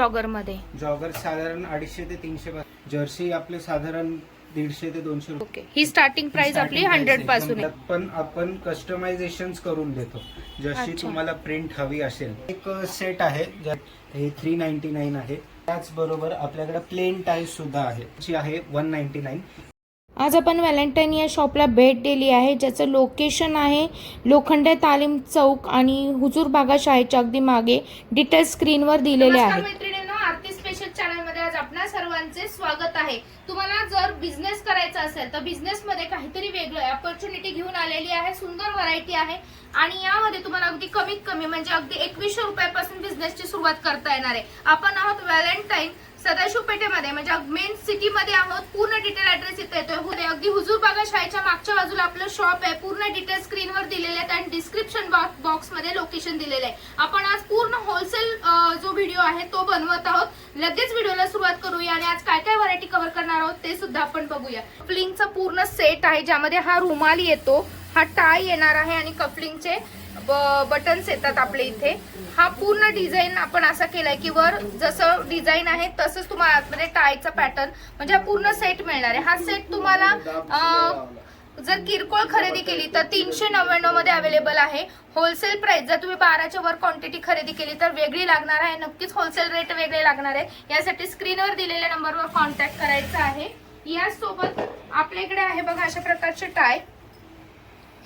जॉगरमध्ये jogger साधारण अडीचशे ते तीनशे जर्सी आपले साधारण दीडशे ते दोनशे रुपये. ओके. ही स्टार्टिंग प्राइस आपली हंड्रेडपासून आहे. पण आपण कस्टमायझेशन करून देतो. जशी अच्छा. तुम्हाला प्रिंट हवी असेल. एक सेट आहे हे थ्री नाईन्टी नाईन आहे. त्याचबरोबर आपल्याकडे प्लेन टाईज सुद्धा आहे. जी आहे वन नाईन्टी नाईन आज आपण व्हॅलेंटाईन या शॉपला भेट दिली आहे ज्याचं लोकेशन आहे लोखंडे तालीम चौक आणि हुजूर बागा शाळेच्या अगदी मागे. डिटेल स्क्रीनवर दिलेले आहे मैत्रिणींनो आरती स्पेशल चॅनलमध्ये आज आपणा सर्वांचे स्वागत आहे. तुम्हाला जर बिझनेस करायचा असेल तर बिझनेस मध्ये काहीतरी वेगळं ऑपॉर्च्युनिटी घेऊन आलेली आहे सुंदर व्हरायटी आहे. आणि यामध्ये तुम्हाला अगदी कमीत कमी म्हणजे अगदी एकवीसशे रुपयापासून बिझनेसची सुरुवात करता येणार आहे. आपण आहोत व्हॅलेंटाईन सदाशिव पेठेमध्ये म्हणजे मेन सिटीमध्ये आहोत पूर्ण डिटेल ऍड्रेस इथे येतोय. अगदी हुजूर बागा शाळेच्या मागच्या बाजूला आपलं शॉप आहे. पूर्ण डिटेल स्क्रीनवर दिलेले आहेत आणि डिस्क्रिप्शन बॉक्समध्ये लोकेशन दिलेलं आहे. आपण आज पूर्ण होलसेल जो व्हिडिओ आहे तो बनवत आहोत. लगेच व्हिडिओला सुरुवात करूया आणि आज काय काय व्हरायटी कव्हर करणार आहोत ते सुद्धा आपण बघूया. कपलिंगचा पूर्ण सेट आहे ज्यामध्ये हा रुमाल येतो. हा टाय येणार आहे आणि कपलिंगचे बटन्स येतात आपले इथे. हा पूर्ण डिझाईन आपण असा केलाय की वर जसं डिझाईन आहे तसंच तुम्हाला आतमध्ये म्हणजे टायचा पॅटर्न म्हणजे हा पूर्ण सेट मिळणार आहे. हा सेट तुम्हाला जर किरकोळ खरेदी केली तर तीनशे नव्याण्णवमध्ये अवेलेबल आहे. होलसेल प्राइस जर तुम्ही बाराच्या वर क्वांटिटी खरेदी केली तर वेगळी लागणार आहे. नक्कीच होलसेल रेट वेगळे लागणार आहे. यासाठी स्क्रीनवर दिलेल्या नंबरवर कॉन्टॅक्ट करायचा आहे. यासोबत आपल्याकडे आहे बघा अशा प्रकारचे टाय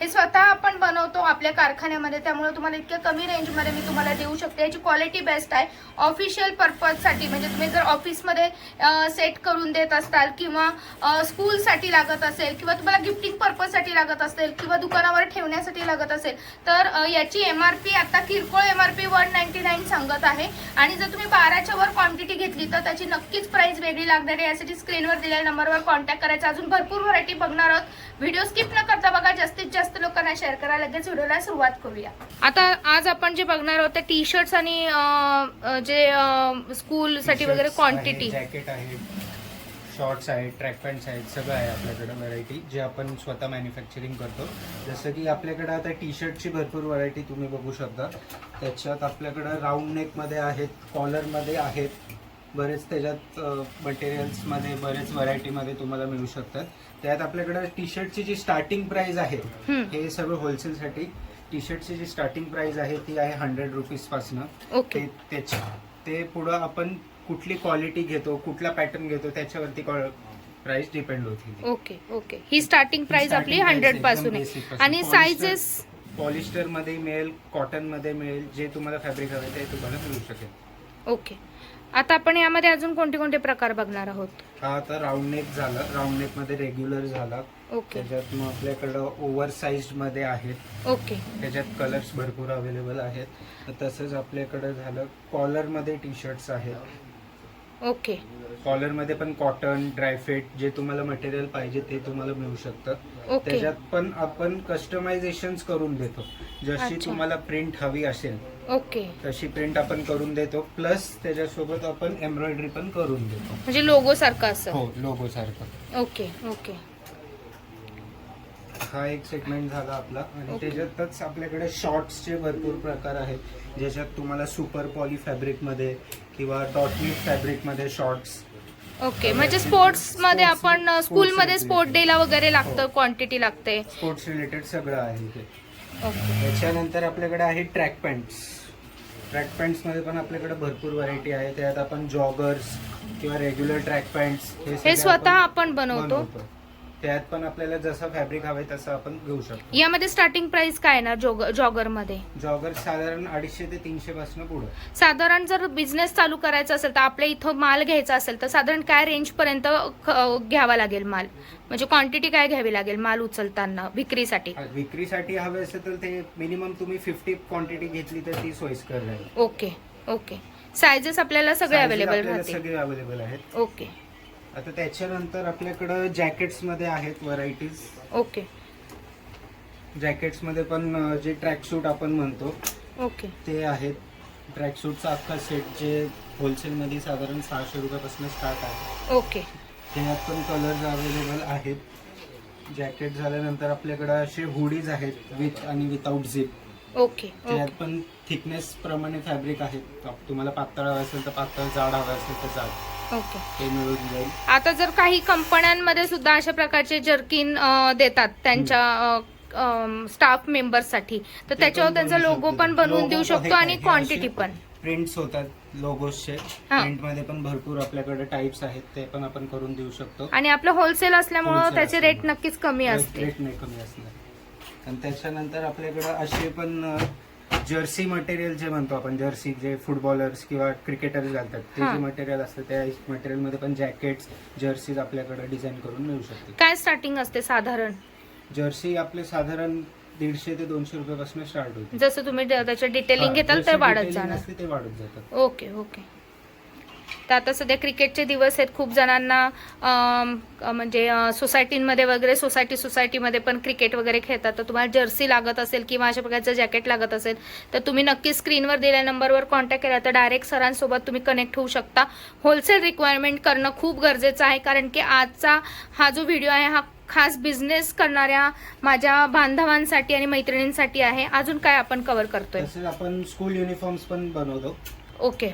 हे स्वतः आपण बनवतो आपल्या कारखान्यामध्ये त्यामुळे तुम्हाला इतक्या कमी रेंजमध्ये मी तुम्हाला देऊ शकते. याची क्वालिटी बेस्ट आहे. ऑफिशियल पर्पजसाठी म्हणजे तुम्ही जर ऑफिसमध्ये सेट करून देत असताल किंवा स्कूलसाठी लागत असेल किंवा तुम्हाला गिफ्टिंग पर्पजसाठी लागत असेल किंवा दुकानावर ठेवण्यासाठी लागत असेल तर याची एम आर पी आता किरकोळ M R P one ninety nine सांगत आहे. आणि जर तुम्ही बाराच्या वर क्वांटिटी घेतली तर त्याची नक्कीच प्राईस वेगळी लागणार आहे. यासाठी स्क्रीनवर दिलेल्या नंबरवर कॉन्टॅक्ट करायचा. अजून भरपूर व्हरायटी बघणार आहोत. व्हिडिओ स्किप न करता बघा जास्तीत जास्त लोकांना शेअर करा लगेच व्हिडिओला सुरुवात करूया. आता आज आपण जे बघणार आहोत ते टी शर्ट्स आणि अं, अं, जे स्कूल साठी वगैरे क्वांटिटी जॅकेट आहे शॉर्ट्स आहेत ट्रॅक पॅन्ट्स आहेत सगळं आहे आपल्याकडे व्हरायटी जे आपण स्वतः मॅन्युफॅक्चरिंग करतो. जसं की आपल्याकडे आता टी शर्टची भरपूर व्हरायटी तुम्ही बघू शकता. त्याच्यात आपल्याकडं राऊंड नेकमध्ये आहेत कॉलरमध्ये आहेत बरेच त्याच्यात मटेरियल्समध्ये बरेच व्हरायटीमध्ये तुम्हाला मिळू शकतात. त्यात आपल्याकडे टी शर्टची जी स्टार्टिंग प्राइस आहे. हे सगळं होलसेलसाठी टी शर्टची जी स्टार्टिंग प्राइस आहे ती आहे हंड्रेड रुपीजपासनं ओके. ते त्याच्या ते पुढं आपण कुठली क्वालिटी घेतो कुठला पॅटर्न घेतो त्याच्यावरती प्राइस डिपेंड होती ओके ओके. ही स्टार्टिंग प्राइस आपली हंड्रेडपासून. आणि सायझेस पॉलिस्टरमध्ये मिळेल कॉटनमध्ये मिळेल जे तुम्हाला फॅब्रिक हवे ते तुम्हाला मिळू शकेल. ओके. आता आपण यामध्ये अजून कोणते कोणते प्रकार बघणार आहोत? हा आता राऊंड नेक झाला. राऊंड नेकमध्ये रेग्युलर झाला. ओके. त्याच्यात मग आपल्याकडं ओव्हर साईजमध्ये आहेत. ओके. त्याच्यात कलर्स भरपूर अवेलेबल आहेत. तसंच आपल्याकडं झालं कॉलरमध्ये टी शर्ट्स आहेत. ओके. कॉलरमध्ये पण कॉटन ड्रायफिट जे तुम्हाला मटेरियल पाहिजे ते तुम्हाला मिळू शकतं. त्याच्यात पण आपण कस्टमायझेशन करून देतो. जशी अच्छा. तुम्हाला प्रिंट हवी असेल ओके. तशी प्रिंट आपण करून देतो. प्लस त्याच्यासोबत आपण एम्ब्रॉयडरी पण करून देतो. म्हणजे लोगो सारखं असं? हो लोगो सारखं. Okay okay. हा एक सेगमेंट झाला आपला. आणि. त्याच्यातच आपल्याकडे शॉर्ट्सचे भरपूर प्रकार आहेत. ज्याच्यात तुम्हाला सुपर पॉली फॅब्रिकमध्ये किंवा डॉटली फॅब्रिकमध्ये शॉर्ट्स ओके म्हणजे स्पोर्ट्समध्ये आपण स्कूलमध्ये related. स्पोर्ट डे ला वगैरे लागतं हो. क्वांटिटी लागते. स्पोर्ट्स रिलेटेड सगळं आहे इथे. ओके. त्याच्यानंतर आपल्याकडे आहे ट्रॅक पॅन्ट्स ट्रॅक पॅन्ट्समध्ये पण आपल्याकडे भरपूर व्हरायटी आहे. त्यात आपण जॉगर्स किंवा रेग्युलर ट्रॅक पॅन्ट्स हे स्वतः आपण बनवतो. त्यात पण आपल्याला जसं फॅब्रिक हवंय तसं आपण घेऊ शकतो. यामध्ये स्टार्टिंग प्राइस काय येणार जॉगरमध्ये जॉगर साधारण अडीचशे ते तीनशे पासून पुढं. साधारण जर बिझनेस चालू करायचा असेल तर आपल्या इथं माल घ्यायचा असेल तर साधारण काय रेंज पर्यंत घ्यावा लागेल माल? म्हणजे क्वांटिटी काय घ्यावी लागेल माल उचलताना विक्रीसाठी? विक्रीसाठी हवे असेल तर ते मिनिमम तुम्ही फिफ्टी क्वांटिटी घेतली तर ती सोयीस्कर राहील. Okay okay. सायझेस आपल्याला सगळे अवेलेबल सगळे अवेलेबल आहेत. ओके. आता त्याच्यानंतर आपल्याकडं जॅकेट्समध्ये आहेत व्हरायटीज. ओके. जॅकेट्समध्ये पण अं, जे ट्रॅक सूट आपण म्हणतो ओके. ते आहेत. ट्रॅक सूटचा अख्खा सेट जे होलसेल मध्ये साधारण सहाशे रुपयापासून स्टार्ट आहे. ओके. त्यात पण कलर्स अवेलेबल आहेत. जॅकेट झाल्यानंतर आपल्याकडे असे हुडीज आहेत विथ आणि विदाऊट झिप. ओके त्यात ओके. पण थिकनेस प्रमाणे फॅब्रिक आहे आप- तुम्हाला पातळ हवं असेल तर पातळ जाड हवं असेल तर जाड. ओके ते मिळून जाईल आता जर काही कंपन्यांमध्ये सुद्धा अशा प्रकारचे जर्किन देतात त्यांच्या स्टाफ मेंबर्ससाठी तर त्याच्यावर त्यांचा लोगो. पण बनवून देऊ शकतो आणि. क्वांटिटी पण प्रिंट्स होतात लोगोसचे हा. प्रिंटमध्ये पण भरपूर आपल्याकडे टाइप्स आहेत ते पण आपण करून देऊ शकतो आणि आपलं होलसेल असल्यामुळं त्याचे रेट. नक्कीच कमी असते रेट नाही कमी असणार आणि त्याच्यानंतर आपल्याकडे असे पण जर्सी मटेरियल जे म्हणतो आपण जर्सी जे फुटबॉलर्स किंवा क्रिकेटर्स घालतात ते. जे मटेरियल असतं त्या मटेरियलमध्ये पण जॅकेट्स जर्सीज आपल्याकडे डिझाईन करून मिळू शकते काय स्टार्टिंग असते साधारण? जर्सी आपले साधारण दीडशे ते दोनशे रुपयापासून स्टार्ट होते. जसं तुम्ही ड- त्याचं डिटेलिंग घेताल तर वाढत जाणार. ते वाढत जातात ओके ओके. तर आता सध्या क्रिकेटचे दिवस आहेत. खूप जणांना म्हणजे सोसायटींमध्ये वगैरे सोसायटी सोसायटीमध्ये पण क्रिकेट वगैरे खेळतात. तर तुम्हाला जर्सी लागत असेल किंवा अशा प्रकारचं जॅकेट लागत असेल तर तुम्ही नक्की स्क्रीनवर दिलेल्या नंबरवर कॉन्टॅक्ट केला तर डायरेक्ट सरांसोबत तुम्ही कनेक्ट होऊ शकता. होलसेल रिक्वायरमेंट करणं खूप गरजेचं आहे कारण की आजचा हा जो व्हिडिओ आहे हा खास बिझनेस करणाऱ्या माझ्या बांधवांसाठी आणि मैत्रिणींसाठी आहे. अजून काय आपण कव्हर करतोय? आपण स्कूल युनिफॉर्म्स पण बनवतो. ओके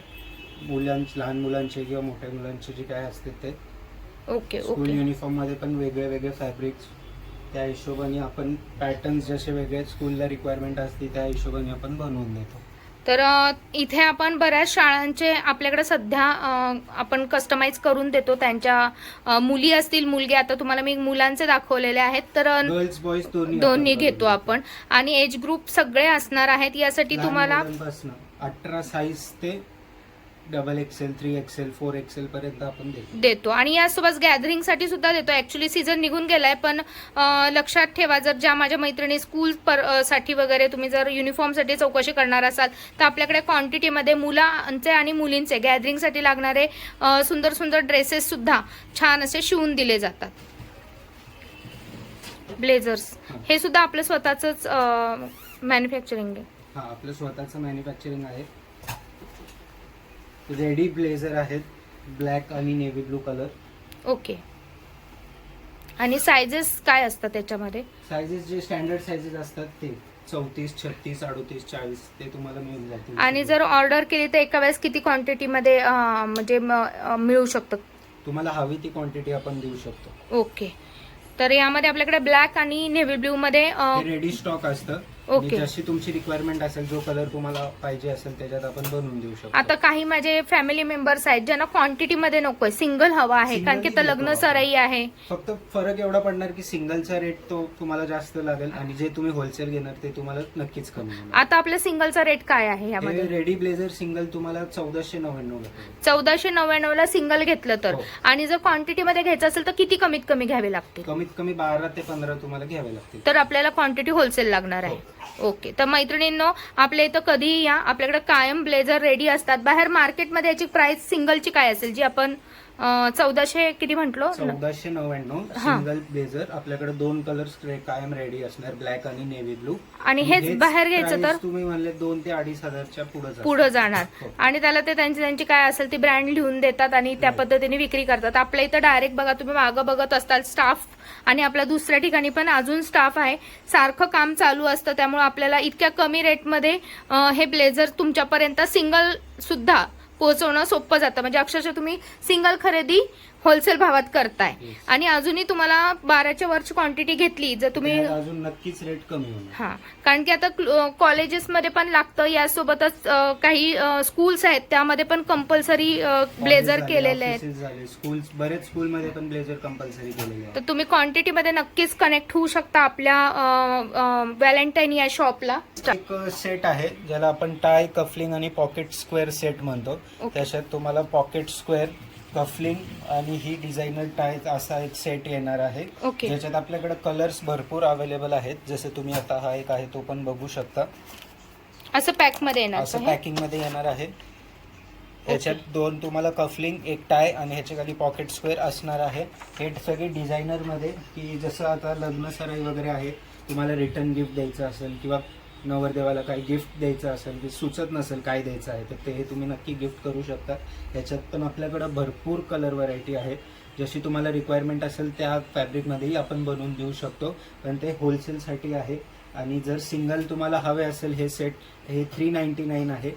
मुलांचे लहान मुलांचे किंवा मोठ्या मुलांचे जे काय असते ते. Okay school okay. युनिफॉर्ममध्ये पण वेगळे वेगळे फॅब्रिक्स त्या हिशोबाने आपण पॅटर्न्स जसे वेगळे स्कूलला रिक्वायरमेंट असते त्या हिशोबाने आपण बनवून देतो. तर अ, इथे आपण बऱ्याच शाळांचे आपल्याकडे सध्या अ, आपण कस्टमाइज करून देतो. त्यांच्या अ, मुली असतील मुलगे आता तुम्हाला मी मुलांचे दाखवलेले आहेत तर अ, गर्ल्स बॉईज दोन्ही दोन्ही आपण घेतो बनवतो. आपण. आणि एज ग्रुप सगळे असणार आहेत यासाठी लहान तुम्हाला मुलांपासनं अठरा साईज ते double XL three XL four XL पर्यंत आपण देतो. देतो. आणि यासोबत गॅदरिंगसाठी सुद्धा देतो. ऍक्च्युली सीझन निघून गेलाय पण अ, लक्षात ठेवा जर ज्या माझ्या मैत्रिणी स्कूल पर अ, साठी वगैरे तुम्ही जर युनिफॉर्मसाठी चौकशी करणार असाल तर आपल्याकडे क्वांटिटीमध्ये मुलांचे आणि मुलींचे गॅदरिंगसाठी लागणारे अ, सुंदर सुंदर ड्रेसेस सुद्धा छान असे शिवून दिले जातात. ब्लेझर्स हे. सुद्धा आपलं स्वतःच मॅन्युफॅक्चरिंग आहे. हा आपलं स्वतःचं मॅन्युफॅक्चरिंग आहे. रेडी ब्लेझर आहेत ब्लॅक आणि नेव्ही ब्लू कलर. ओके. आणि सायझेस काय असतात त्याच्यामध्ये? सायझेस जे स्टँडर्ड सायझेस असतात ते चौतीस छत्तीस अडोतीस चाळीस ते तुम्हाला मिळून जातील. आणि जर ऑर्डर केली तर एका वेळेस किती क्वांटिटीमध्ये म्हणजे म- अं, मिळू शकतं? तुम्हाला हवी ती क्वांटिटी आपण देऊ शकतो. ओके. तर यामध्ये आपल्याकडे ब्लॅक आणि नेव्ही ब्ल्यू मध्ये अं, हे रेडी स्टॉक असतं. ओके. जशी तुमची रिक्वायरमेंट असेल जो कलर तुम्हाला पाहिजे असेल त्याच्यात आपण बनवून देऊ शकतो. आता काही माझे फॅमिली मेंबर्स आहेत ज्यांना क्वांटिटी मध्ये नकोय. सिंगल हवा आहे Single कारण की लग्न. सराई आहे. फक्त फरक एवढा पडणार की सिंगलचा रेट तो तुम्हाला जास्त लागेल आणि जे तुम्ही होलसेल घेणार ते तुम्हाला नक्कीच कमी होणार. आता आपल्या सिंगलचा रेट काय आहे यामध्ये? रेडी ब्लेझर सिंगल तुम्हाला चौदाशे नव्याण्णव चौदाशे नव्याण्णव ला सिंगल घेतलं तर. हो. आणि जर क्वांटिटी मध्ये घ्यायचं असेल तर किती कमीत कमी घ्यावे लागतील? कमीत कमी बारा ते पंधरा तुम्हाला घ्यावे लागतील. तर आपल्याला क्वांटिटी होलसेल लागणार आहे. हो. ओके. तर मैत्रिणींनो आपल्या इथं कधीही या. आपल्याकडे कायम ब्लेझर रेडी असतात. बाहेर मार्केटमध्ये याची प्राइस सिंगलची काय असेल जी आपण चौदाशे किती म्हटलो? चौदाशे नव्याण्णव हा. सिंगल ब्लेझर आपल्याकडे दोन कलर्स कायम रेडी असणार ब्लॅक आणि नेव्ही ब्लू आणि हेच बाहेर घ्यायचं तर? तुम्ही म्हणले दोन ते अडीच हजारच्या पुढे पुढं जाणार. हो. आणि त्याला ते त्यांची त्यांची काय असेल ती ब्रँड लिहून देतात आणि त्या Right. पद्धतीने विक्री करतात. आपल्या इथं डायरेक्ट बघा तुम्ही मागं बघत असताल स्टाफ आणि आपल्या दुसऱ्या ठिकाणी पण अजून स्टाफ आहे. सारखं काम चालू असतं त्यामुळे आपल्याला इतक्या कमी रेटमध्ये हे ब्लेझर तुमच्यापर्यंत सिंगल सुद्धा पोहोचवणं सोपं जातं. म्हणजे अक्षरशः तुम्ही सिंगल खरेदी होलसेल भावात करताय. आणि अजूनही तुम्हाला बाराच्या वरची क्वांटिटी घेतली जर तुम्ही अजून नक्कीच रेट कमी हा. कारण की आता कॉलेजेसमध्ये पण लागतं यासोबतच काही स्कूल्स आहेत त्यामध्ये पण कंपल्सरी ब्लेझर केलेले आहेत. स्कूल बरेच स्कूलमध्ये पण ब्लेझर कंपल्सरी केलेले तर तुम्ही क्वांटिटीमध्ये नक्कीच कनेक्ट होऊ शकता आपल्या व्हॅलेंटाईन या शॉपला एक सेट आहे ज्याला आपण टाय कफलिंग आणि पॉकेट स्क्वेअर सेट म्हणतो. त्याच्यात तुम्हाला पॉकेट स्क्वेअर कफलिंग आणि ही डिझायनर टाय असा एक सेट येणार आहे. ओके. ज्याच्यात आपल्याकडे कलर्स भरपूर अवेलेबल आहेत. जसे तुम्ही आता हा एक आहे तो पण बघू शकता. असं पॅकमध्ये येणार असं? पॅकिंगमध्ये येणार आहे. ह्याच्यात दोन तुम्हाला कफलिंग एक टाय आणि ह्याच्या खाली पॉकेट स्क्वेअर असणार आहे. हे सगळे डिझायनरमध्ये की जसं आता लग्न सराई वगैरे आहे तुम्हाला रिटर्न गिफ्ट द्यायचं असेल किंवा नवरदेवाला काही गिफ्ट द्यायचं असेल ते सुचत नसेल काय द्यायचं आहे तर ते हे तुम्ही नक्की गिफ्ट करू शकता. ह्याच्यात पण आपल्याकडं भरपूर कलर व्हरायटी आहे. जशी तुम्हाला रिक्वायरमेंट असेल त्या फॅब्रिकमध्येही आपण बनवून देऊ शकतो. पण ते होलसेलसाठी आहे. आणि जर सिंगल तुम्हाला हवे असेल हे सेट हे थ्री नाईन्टी नाईन आहे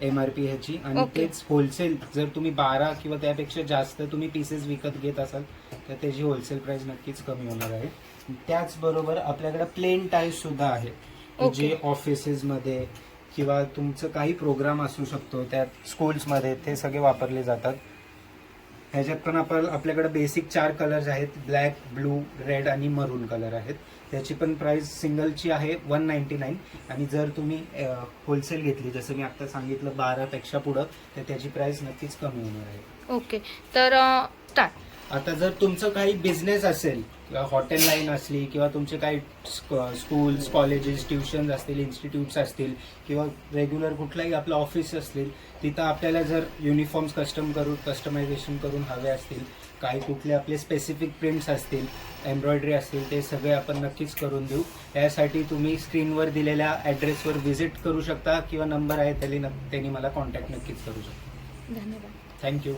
एम आर पी ह्याची. आणि. तेच होलसेल जर तुम्ही बारा किंवा त्यापेक्षा जास्त तुम्ही पीसेस विकत घेत असाल तर त्याची होलसेल प्राइस नक्कीच कमी होणार आहे. त्याचबरोबर आपल्याकडे प्लेन टाईज सुद्धा आहे. की Okay. जे ऑफिसेसमध्ये किंवा तुमचं काही प्रोग्राम असू शकतो त्यात स्कूल्समध्ये ते सगळे वापरले जातात. ह्याच्यात पण आपण आपल्याकडे बेसिक चार कलर्स आहेत ब्लॅक ब्लू रेड आणि मरून कलर आहेत. त्याची पण प्राइस सिंगलची आहे वन नाईन्टी नाईन आणि जर तुम्ही होलसेल घेतली जसं मी आता सांगितलं बारापेक्षा पुढं तर त्याची प्राइस नक्कीच कमी होणार आहे. ओके तर स्टार्ट आता जर तुमचं काही बिझनेस असेल किंवा हॉटेल लाईन असली किंवा तुमचे काही स्कूल्स कॉलेजेस ट्युशन्स असतील इन्स्टिट्यूट्स असतील किंवा रेग्युलर कुठलाही आपलं ऑफिस असतील तिथं आपल्याला जर युनिफॉर्म्स कस्टम करून कस्टमायझेशन करून हवे असतील काही कुठले आपले स्पेसिफिक प्रिंट्स असतील एम्ब्रॉयडरी असतील ते सगळे आपण नक्कीच करून देऊ. यासाठी तुम्ही स्क्रीनवर दिलेल्या ॲड्रेसवर व्हिजिट करू शकता किंवा नंबर आहे त्यांनी त्यांनी मला कॉन्टॅक्ट नक्कीच करू शकता. धन्यवाद. थँक्यू